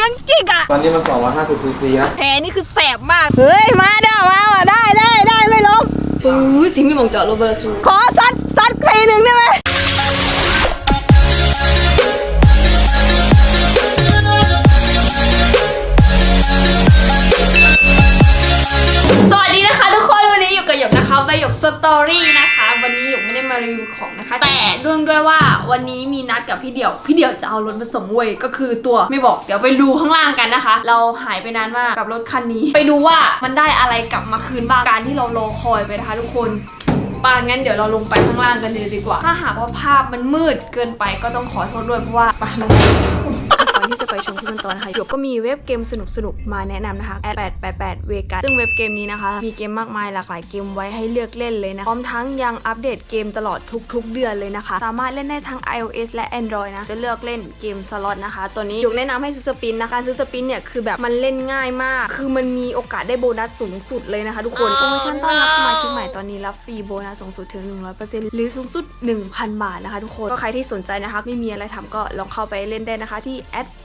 ยังจิกอะ ตอนนี้มัน250ซีซีนะแผลนี่คือแสบมาก เฮ้ย มาเด้อมาว่ะได้ได้ได้ไม่ล้มปื้อสิงมีมองเจาะโรเบิร์ตขอซัดซัดทีหนึ่งได้ไหมสวัสดีนะคะทุกคนวันนี้อยู่กับหยกนะคะใบหยกสตอรี่นะคะ วันนี้หยกไม่ได้ มารีวิวของนะคะ แต่เรื่องด้วยว่าวันนี้มีนัดกับพี่เดี่ยว พี่เดี่ยวจะเอารถมาส่งเว้ยก็คือตัวไม่บอกเดี๋ยวไปดูข้างล่างกันนะคะ เราหายไปนานมากกับรถคันนี้ ไปดูว่ามันได้อะไรกลับมาคืนบ้างการที่เรารอคอยไปนะคะ ทุกคนป่างั้นเดี๋ยวเราลงไปข้างล่างกันเลยดีกว่า ถ้าหากว่าภาพมันมืดเกินไปก็ต้องขอโทษด้วยเพราะว่าไปลงไปก่อน ที่จะไปชมคลิปกันต่อนะคะหยกก็มีเว็บเกมสนุกๆมาแนะนำนะคะ 888เวกัสซึ่งเว็บเกมนี้นะคะ มีเกมมากมายหลากหลายเกมไว้ให้เลือกเล่นเลยนะ พร้อมทั้งยังอัปเดตเกมตลอดทุก ๆ เดือนเลยนะคะ สามารถเล่นได้ทั้ง iOS และ Android นะ จะเลือกเล่นเกมสล็อตนะคะ ตัวนี้หยกแนะนำให้ซื้อสปินนะคะ ซื้อสปินเนี่ยคือแบบมันเล่นง่ายมาก คือมันมีโอกาสได้โบนัสสูงสุดเลยนะคะ ทุกคนโปรโมชั่นต้อนรับสมาชิกใหม่ตอนนี้รับฟรีโบนัสสูงสุดถึง 100%หรือสูงสุด 1,000 บาทนะคะทุกคนก็ใครที่สนใจนะคะไม่มีอะไรทำก็ลองเข้าไปเล่นได้นะคะที่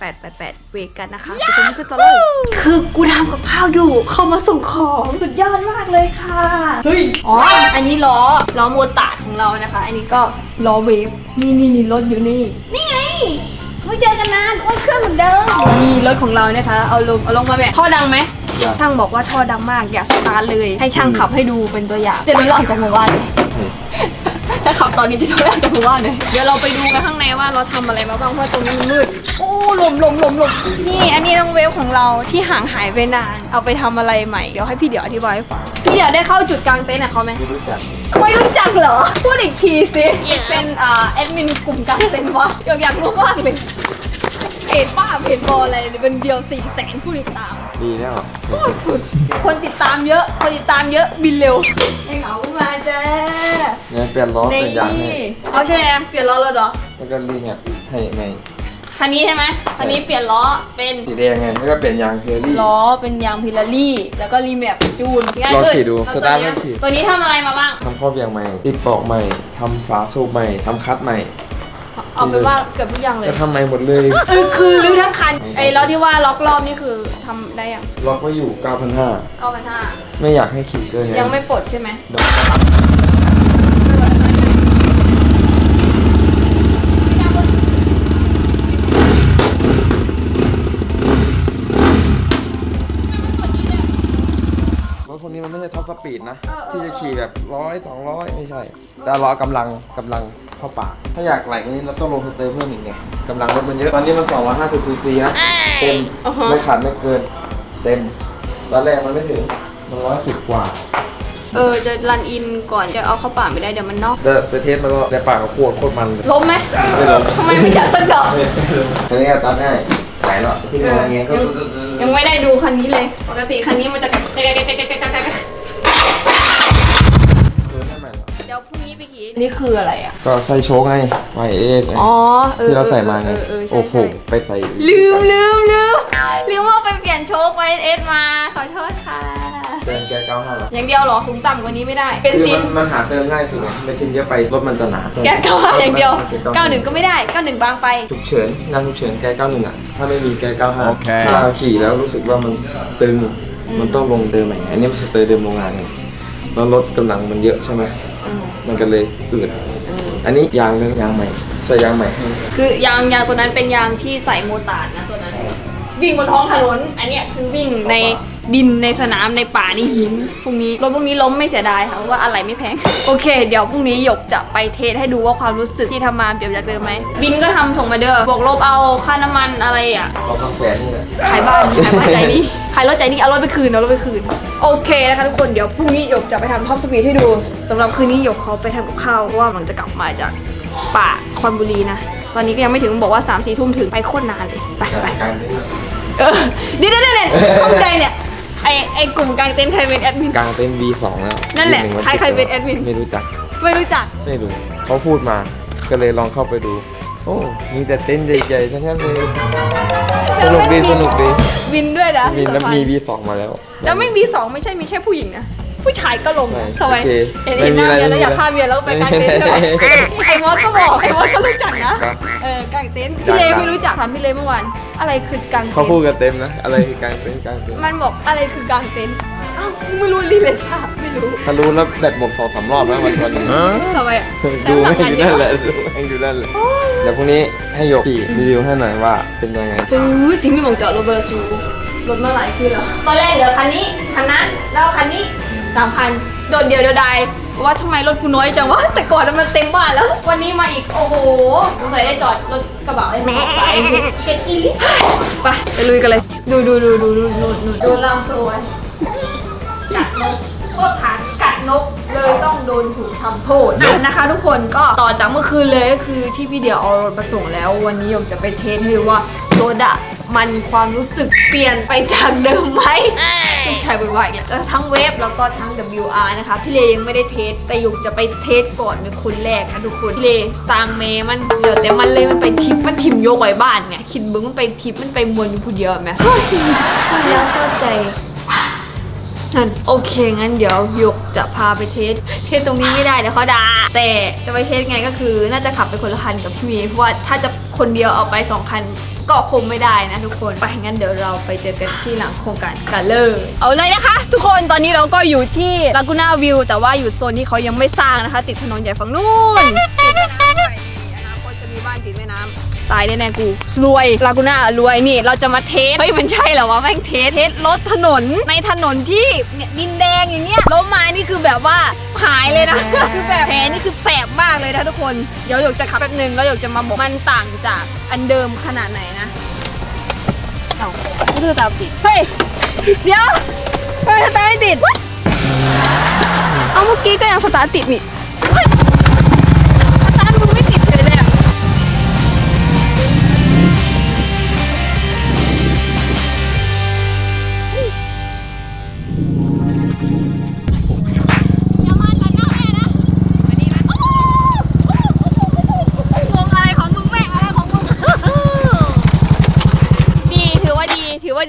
888เวกันนะคะไปชมกันต่อเลยคือกูทำกับข้าวอยู่ เข้ามาส่งของสุดยอดมากเลยค่ะ เฮ้ย อ๋อ อันนี้ล้อ ล้อโมตาร์ดของเรานะคะ อันนี้ก็ล้อเวฟ นี่นี่นี่รถอยู่นี่ นี่ไงไม่เจอกันนานโอ้ยเครื่องเหมือนเดิม นี่รถของเรานะคะ เอาลง เอาลงมาแบบท่อดังไหมอยากช่างบอกว่าท่อดังมาก อยากสตาร์ทเลย ให้ช่างขับให้ดูเป็นตัวอย่างจะรู้ออกจากหมู่บ้านเลย ถ้าขับตอนนี้จะต้องออกจากหมู่บ้านเลย เดี๋ยวเราไปดูกันข้างในว่าเราทำอะไรมาบ้างเพราะตรงนี้มันมืด โอ้หลมหลมหลมหลมนี่อันนี้น้องเวฟของเราที่ห่างหายไปนาน เอาไปทำอะไรใหม่ เดี๋ยวให้พี่เดี๋ยวอธิบายให้ฟัง พี่เดี๋ยวได้เข้าจุดกลางเต็นท์กับเขาไหมไม่รู้จักไม่รู้จักเหรอ พูดอีกทีสิ เป็นอ่าแอดมินกลุ่มกลางเต็นท์วะอยากอยากรู้มากเลยเพจป้าเพจบออะไรเนี่ยเป็นเดียวสี่แสนผู้ติดตาม ดีแล้วโคตรสุดคนติดตามเยอะ คนติดตามเยอะบินเร็ว เนี่ยเปลี่ยนล้อนี่เป็นยางให้เอาใช่ไหมเปลี่ยนล้อแล้วเหรอแล้วก็รีเนี่ยให้ไงคันนี้ใช่ไหมคันนี้เปลี่ยนล้อเป็นสีแดงไงแล้วก็เปลี่ยนยางเทอรี่ล้อเป็นยางพิลารี่ แล้วก็รีแมปจูนง่ายลองขึ้นขี่ดูแล้วสตัวตาร์ทเนี้ยไม่ขี่ตัวนี้ทำอะไรมาบ้างทำข้อบยางใหม่ติดปลอกใหม่ทำฝาสูบใหม่ทำคัดใหม่เอาไปนว่าเกือบทุกอย่างเลยก็ทำใหม่หมดเลยเออคือรื้อทั้งคันไอ้ล้อที่ว่าล็อกรอบนี่คือทำได้ยังล็อกไว้อยู่9,500เก้าพันห้าไม่อยากให้ขี่เกินยังไม่ปลดใช่ไหม เดี๋ยวรถพวกนี้มันไม่ใช่ท็อปสปีดนะ ที่จะขี่แบบร้อยสองร้อยไม่ใช่ แต่ล้อกำลังกำลังเข้าปากถ้าอยากไหลกว่านี้เราต้องลงสเตอร์เพิ่มอีกไงกำลังรถมันเยอะ ตอนนี้มัน250ซีซีนะ เต็มอ่าฮะไม่ขาดไม่เกิน เต็ม ตอนแรกมันไม่ถึงมันร้อยสิบกว่า เออ จะรันอินก่อนจะเอาเข้าป่าไม่ได้เดี๋ยวมันนอกแต่แต่เทสมันก็ในปากกับโคตรโคตรมันเลยล้มไหมไม่ล้มทำไมไม่จัดสักดอกอันนี้ตัดง่ายไหลเนาะที่เอมันออะไรเงี้ยก็ยังยังไม่ได้ดูคันนี้เลย ปกติคันนี้มันจะ นี้ไปขี่นี่คืออะไรอะ ก็ใส่โชคไงไวเอสไงอ๋อเออที่เราใส่มาไงเออเออใช่โอ้โหใช่ ไปใส่ลืมลืมลืมลืมว่าไปเปลี่ยนโชคไวเอสมาขอโทษค่ะเติมแกเก้าห้าหรออย่างเดียวเหรอถุงต่ำกว่านี้ไม่ได้ เป็นคือซิมันนมันหาเติมง่ายสุดไงไม่กินเยอะไปรถมันจะหนาแก๊สเก้าห้าอย่างเดียวมันจะเก้าหนึ่งก็ไม่ได้เก้าหนึ่งบางไป ฉุกเฉินงานฉุกเฉินแกเก้าหนึ่งอะถ้าไม่มีแกเก้าห้าโอเค ถ้าขี่แล้วรู้สึกว่ามันตึงมันต้องลงเติมใหม่อันนี้มันสเตอร์เดิมโรงงานไง แล้วรถกำลังมันเยอะใช่ไหมอืมมันก็เลยอืดอันนี้ยางเป็นยางใหม่ใส่ยางใหม่ให้ คือยางยางตัวนั้นเป็นยางที่ใส่โมตาร์ดนะตัวนั้น วิ่งบนท้องถนน อันเนี้ยคือวิ่งในดินในสนามในป่าในหินพรุ่งนี้รถพวกนี้ล้มไม่เสียดายค่ะเพราะว่าอะไรไม่แพง โอเค เดี๋ยวพรุ่งนี้หยกจะไปเทสให้ดูว่าความรู้สึกที่ทำมาเปรียบจากเดิมไหมบินก็ทำส่งมาเด้อบวกลบเอาค่าน้ำมันอะไรอะเราต้องแสนนี่แหละขายบ้านขายบ้านใจดีขายรถใจดีเอารถไปคืนเอารถไปคืน โอเคนะคะทุกคนเดี๋ยวพรุ่งนี้หยกจะไปทำท็อปสปีดให้ดูสำหรับคืนนี้หยกเขาไปทำกับข้าวเพราะว่ามันจะกลับมาจากป่าคอนบุรีนะ ตอนนี้ก็ยังไม่ถึงบอกว่า3ามสี่ทุ่มถึงไปโคตรนานเลยไปไปการเออเดี๋ยวเดี๋ยวเดี๋ยวเนี่ยเข้าใจเนี่ยไอไอกลุ่มกลางเต็นท์ใครเป็นแอดมิน กลางเป็น V2 แล้วนั่นแหละ V1 มัใครใครเป็นแอดมิน ไม่รู้จัก ไม่รู้จัก ไม่รู้เขาพูดมา ก็เลยลองเข้าไปดู โอ้ มีแต่เต็นท์ใหญ่ๆทั้งนั้นเลย สนุกดีสนุกดีวินด้วยนะมีแล้วที่มีสำคัญ V2 มาแล้ว แล้วไม่มีสองไม่ใช่มีแค่ผู้หญิงนะ ผู้ชายก็ลงนะใช่ทำไมโอเคเห็นไม่เห็นหมีน้าอะไรเมียแล้วอยากไม่มีอะไรฆ่าเมียแล้วไปกางเต็นท์ใช่ไหมไม่มีอะไรไอ้มอสก็บอกไอ้มอสก็รู้จักนะครับเออกางเต็นท์พี่เลจ้ะไม่รู้จักถามพี่เลเมื่อวานอะไรคือกางเต็เขานพูดท์กันเต็มนะ อะไรคือกลางเต็นท์กลางเต็นท์มันบอกอะไรคือกางเต็นท์อ้าวไม่รู้รีเลยซ่าไม่รู้ถ้ารู้แล้วแบตหมดสองสามรอบแล้ววันวันหนึงทำไมอะดูไม่งอยู่นั่นแหละดูไม่งอยู่นั่นแหละเดี๋ยวพรุ่งนี้ให้ยกขี่รีวิวให้หน่อยว่าเป็นยังไงอู้สิมีหมองจอดรถเบอร์ซูรถมาหลายคืนแล้วตอนแรกเดี๋ยวคันนี้คันนั้นแล้วคันนี้ สามคันโดดเดียวเดียวดายว่าทำไมรถกูน้อยจังวะแต่ก่อนมันเต็มบ้านแล้ว วันนี้มาอีกโอ้โหสงสัยได้จอดรถกระบะไอ้แม่เก็ตอีลิไปไปลุยกันเลย ดูดูดูดูดูดูดูดูลำโชว์ไว้กัดนกโทษฐานกัดนกเลยต้องโดนถูกทำโทษนะคะ ทุกคนก็ต่อจากเมื่อคืนเลยก็คือที่พี่เดียวเอารถมาส่งแล้ว วันนี้ยมจะไปเทสให้ดูว่ารถอะ มันความรู้สึกเปลี่ยนไปจากเดิมไหมลูกชายบ่อยๆเนี่ยจะทั้งเวฟแล้วก็ทั้ง WR นะคะ พี่เลยังไม่ได้เทส แต่ยกจะไปเทสก่อนเป็นคนแรกนะทุกคนพี่เลสร้างเมมันเหลือแต่มันเลยมันไปทิปมันทิมโยกไว้บ้านเนี่ยคิดเบึ้งมันไปทิปมันไปมวนอยู่ผู้เดียวไหมแล้วเศร้าใจนั่นโอเค งั้นเดี๋ยวหยกจะพาไปเทส เทสตรงนี้ไม่ได้เดี๋ยวเขาด่าแต่จะไปเทสไงก็คือน่าจะขับไปคนละคันกับพี่เมย์เพราะว่าถ้าจะ คนเดียวเอาไปสองคันก็คงไม่ได้นะทุกคนไปงั้นเดี๋ยวเราไปเจอกันที่หลังโครงการกันเลยเอาเลยนะคะ ทุกคนตอนนี้เราก็อยู่ที่ลากูน่าวิวแต่ว่าอยู่โซนที่เขายังไม่สร้างนะคะ ติดถนนใหญ่ฝั่งนู้นติดแม่น้ำด้วยอนาคตจะมีบ้านติดแม่น้ำ ตายแน่ๆกู รวย ลากูน่ารวยนี่ เราจะมาเทส เฮ้ย มันใช่เหรอวะแม่งเทส เทสรถถนน ในถนนที่เนี่ยดินแดงอย่างเงี้ยล้มมานี่คือแบบว่าหายเลยนะ คือแบบแผลนี่คือแสบมากเลยนะทุกคน เดี๋ยวหยกจะขับแป๊บนึงแล้วหยกจะมาบอกมันต่างจากอันเดิมขนาดไหนนะเอาไม่ดูตามติด เฮ้ย เดี๋ยวเฮ้ยสตาร์ทไม่ติด เอาเมื่อกี้ก็ยังสตาร์ทติดนี่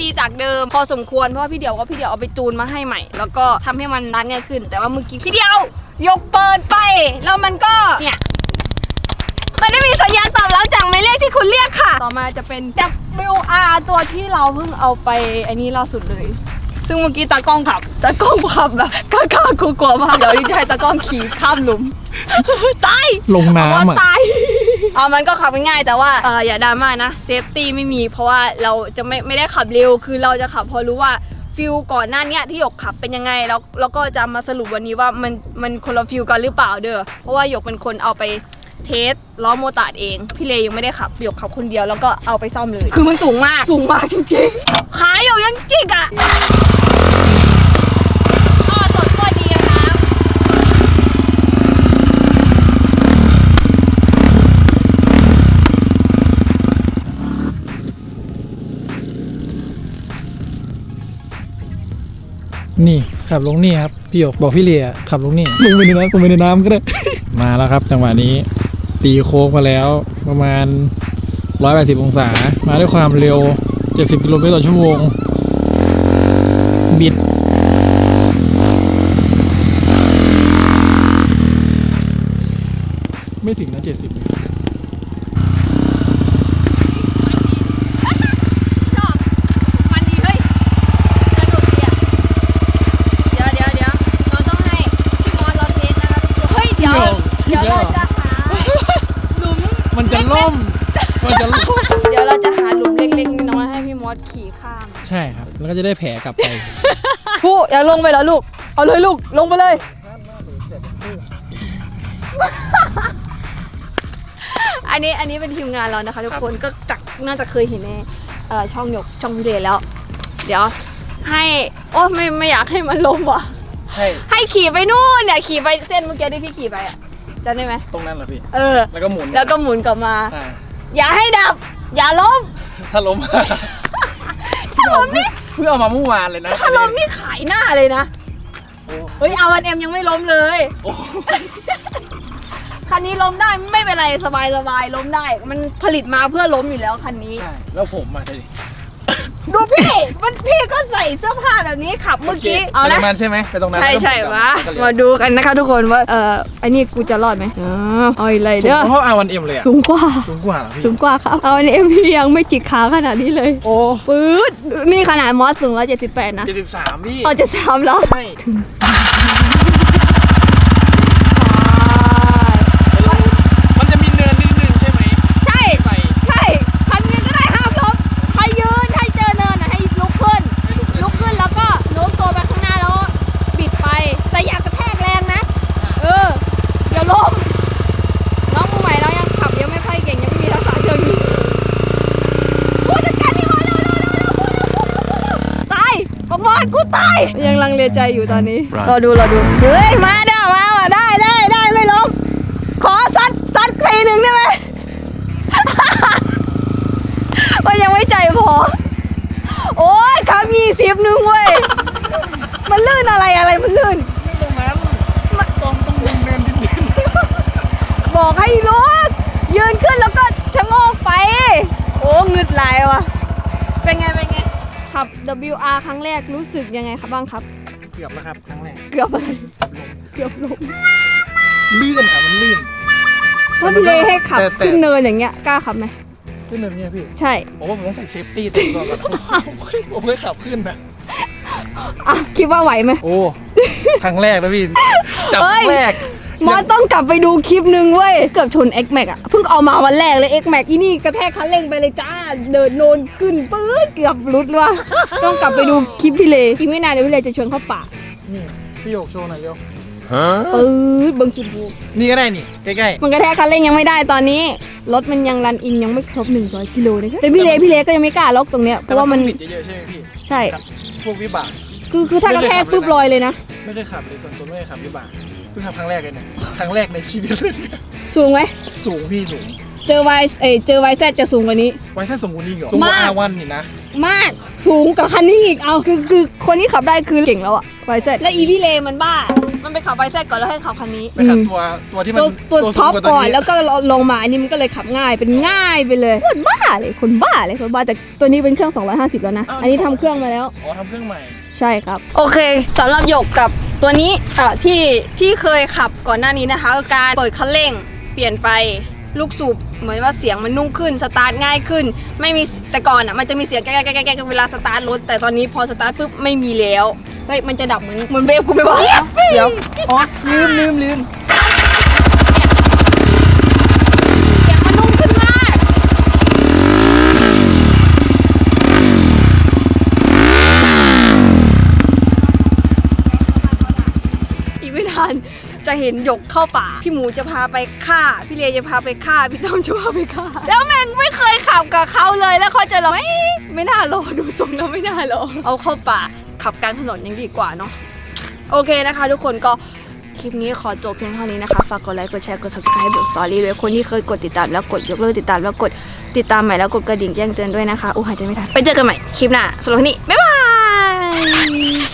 ดีถือว่าดีจากเดิม พอสมควรเพราะว่าพี่เดียวก็พี่เดียวเอาไปจูนมาให้ใหม่ แล้วก็ทำให้มันรันง่ายขึ้น แต่ว่าเมื่อกี้พี่เดียวยกเปิดไปแล้วมันก็เนี่ยมันไม่มีสัญญาณตอบรับจากหมายเลขที่คุณเรียกค่ะ ต่อมาจะเป็น WR ตัวที่เราเพิ่งเอาไปอันนี้ล่าสุดเลย ซึ่งเมื่อกี้ตากล้องขับ ตากล้องขับแบบกล้ากลัวกลัวๆมากเดี๋ยวนี้จะให้ตากล้องขี่ข้ามหลุมตายลงน้ำว่าอะตาย เอามันก็ขับง่ายๆแต่ว่าเอออย่าดราม่านะเซฟตี้ไม่มีเพราะว่าเราจะไม่ไม่ได้ขับเร็ว คือเราจะขับพอรู้ว่าฟิลก่อนหน้าเนี้ยที่หยกขับเป็นยังไงแล้วแล้วก็จะมาสรุปวันนี้ว่ามันมันคนละฟิลกันหรือเปล่าเด้อเพราะว่าหยกเป็นคนเอาไปเทสล้อโมตาร์ดเอง พี่เลยังไม่ได้ขับหยกขับคนเดียวแล้วก็เอาไปซ่อมเลย คือมันสูงมากสูงมากจริงๆ ขาหยกยังจิกอะ นี่ขับลงนี่ครับพี่หยกบอกพี่เลียขับลงนี่ลงไปในน้ำลงไปในน้ำก็ได้ มาแล้วครับจังหวะนี้ตีโค้งมาแล้วประมาณ 180 องศา มาด้วยความเร็ว 70 กิโลเมตรต่อชั่วโมง บิด ไม่ถึงนะ 70 ช่ครับแล้วก็จะได้แผลกลับไป ผู้อย่าลงไปแล้วลูก เอาเลยลูก ลงไปเลย อันนี้อันนี้เป็นทีมงานเรานะคะทุกคนก็จักน่าจะเคยเห็นในเอ่อช่องหยกช่องพิเรนแล้ว เดี๋ยว ให้โอ้ไม่ไม่อยากให้มันลมว่ะ ใช่ ให้ขี่ไปนู่นเนี่ยขี่ไปเส้นเมื่อกี้ที่พี่ขี่ไปอะจำได้ไหมตรงนั้นเหรอพี่ เออ แล้วก็หมุนแล้วก็หมุนกลับมา อ่าอย่าให้ดับ อย่าล้มถ้าล้ม ถ้าล้มนี่ เพิ่งเอามาเมื่อวานเลยนะถ้าล้มนี่ขายหน้าเลยนะโอ้เฮ้ยเอาวันเอ็มยังไม่ล้มเลย โอ้คันนี้ล้มได้ไม่เป็นไรสบายสบายล้มได้ มันผลิตมาเพื่อล้มอยู่แล้วคันนี้ ใช่แล้วผมมาดิ ดูพี่ มันพี่ก็ใส่เสื้อผ้าแบบนี้ขับเมื่อกี้ เอาไปตรนะงนั้นใช่ไหมไปตรงนั้นใช่ใช่แล้วก็วะแล้วก็เลี้ยวมาดูกันนะคะทุกคนว่า เอ่อไอ้นี่กูจะรอดไหมอ๋อเอาอีกเลยสูเด้งอเท่า R1M เลยอะสูงกว่า สูงกว่าเหรอพี่สูงกว่าครับเอาอันนี้พี่ยังไม่จิกขาขนาดนี้เลย โอ้ปื๊ดนี่ขนาดมอสสูง178นะเจ็ดสิบสามพี่เอาจะสามแล้วใช่มันจะมีเนินนิดนึงใช่ไหม ใช่ ไป ใช่ทำยังไงก็ได้ห้ามล้มใครยืนให้เจอเนินนะให้ลุกขึ้น ให้ลุกขึ้น ลุกขึ้นแล้วก็โน้มตัวไปข้างหน้าแล้วบิดไป แต่อย่ากระแทกแรงนะ เอออย่าล้มน้องมือใหม่น้องยังขับยังไม่ค่อยเก่งยังไม่มีทักษะเรื่องนี้ผู้จัดการพี่มอสเร็วเร็วเร็วเร็วพูดเร็วพูดเร็วพูดเร็วตายประมอดกู ตาย ยังลังเลใจอยู่ตอนนี้รอดูรอดูเฮ้ยมาเด้อมาว่ะได้ได้ได้ไม่ล้มขอซัดซัดทีหนึ่งได้ไหมมันยังไม่ใจพอ โอ้ยคำยี่สิบนึงเว้ย มันลื่นอะไรอะไรมันลื่น ไม่ตรงนั้นตรงตรงเนินเนินดินดินบอกให้ลุกยืนขึ้นแล้วก็ชะโงกไป โอ้งึดไหลายว่ะ เป็นไง เป็นไง ขับ WR ครั้งแรกรู้สึกยังไงครับบ้างครับ เกือบแล้วครับครั้งแรกเกือบอะไรเกือบลงลื่นครับมันลื่น ถ้าพี่เลให้ขับแต่แต่ ขึ้นเนินอย่างเงี้ยกล้าขับไหมขึ้นเนินเนี่ยพี่ใช่ผมว่าผมต้องใส่เซฟตี้เต็มตัวก่อนผมเคยผมเคยขับขึ้นนะอะคิดว่าไหวไหมโอ้ครั้งแรกนะพี่จับเฮ้คยรั้งแรก มอสต้องกลับไปดูคลิปหนึ่งเว้ย เกือบชน X Max อะ เพิ่งเอามาวันแรกเลย X Max อีนี่กระแทกคันเร่งไปเลยจ้า เดินโนนขึ้นปื๊ดเกือบหลุดว่ะ ต้องกลับไปดูคลิปพี่เลอีกไม่นานเดี๋ยวพี่เลจะชวนเข้าป่านี่พี่โยกโชว์หน่อยเร็วปื๊ดเบิ้งสุดบูนี่ก็ได้นี่ใกล้มันกระแทกคันเร่งยังไม่ได้ตอนนี้ รถมันยังรันอินยังไม่ครบ100กิโลนะคะแต่พี่เลพี่เลก็ยังไม่กล้าล็อกตรงเนี้ย ๆเพราะว่ามันบิดเยอะๆใช่ไหมพี่ใช่ครับพวกวิบาก คือคือถ้ากระแทกไม่เคยขับเลยนะปุ๊บลอยเลยนะ ไม่ได้ขับเลยส่วนตัวไม่ได้ขับวิบากเพิ่งขับครั้งแรกเลยเนี่ยครั้งแรกในชีวิตเลยเนี่ยสูงไหม สูงพี่สูงเจอไวเอยเจอไวแซจะสูงกว่านี้ ไว้แค่สูงกว่านี้เหรอตัวมาก อาวันนี่นะมากสูงกว่าคันนี้อีกเอาคือคือคนที่ขับได้คือเก่งแล้วอะไวแซและอีพี่เลมันบ้า มันไปขับไวแซก่อนแล้วให้ขับคันนี้ ไปขับตัวตัวที่มันตัวตัวสูท็งอปว่าก่อนนี้แล้วก็ลงมาอันนี้มันก็เลยขับง่ายเป็นง่ายไปเลยคนบ้าเลยคนบ้าเลยคนบ้าแต่ตัวนี้เป็นเครื่อง 250 แล้วนะ อันนี้ทำเครื่องมาแล้ว อ๋อทำเครื่องใหม่ ใช่ครับ โอเคสำหรับหยกกับ ตัวนี้เอ่อที่ที่เคยขับก่อนหน้านี้นะคะก็การเปิดคันเร่งเปลี่ยนไปลูกสูบเหมือนว่าเสียงมันนุ่งขึ้นสตาร์ทง่ายขึ้น ไม่มีแต่ก่อนอะมันจะมีเสียงแก๊กแก๊กแก๊กแก๊กเวลาสตาร์ทรถแต่ตอนนี้พอสตาร์ทปุ๊บไม่มีแล้วเฮ้ยมันจะดับเหมือนเหมือนเวฟกูไปบอกเดี๋ยวอ๋อลืมลืมลืมเสียงมันนุ่มขึ้นมาก อีกไม่นาน จะเห็นหยกเข้าป่า พี่หมูจะพาไปฆ่า พี่เลจะพาไปฆ่า พี่ต้อมจะพาไปฆ่า แล้วแม่งไม่เคยขับกับเขาเลย แล้วเขาจะรอไม่ไม่น่ารอดูทรงแล้วไม่น่ารอเอาเข้าป่าขับกลางถนนยังดีกว่าเนาะ โอเคนะคะ ทุกคนก็คลิปนี้ขอจบเพียงเท่านี้นะคะ ฝากกดไลค์ กดแชร์ กด subscribe บนสตอรี่ด้วยคนที่เคยกดติดตามแล้วกดยกเลิกติดตามแล้วกดติดตามใหม่แล้วกดกระดิ่งแจ้งเตือนด้วยนะคะอู้หายใจไม่ทันไปเจอกันใหม่คลิปหน้าสำหรับวันนี้บ๊ายบาย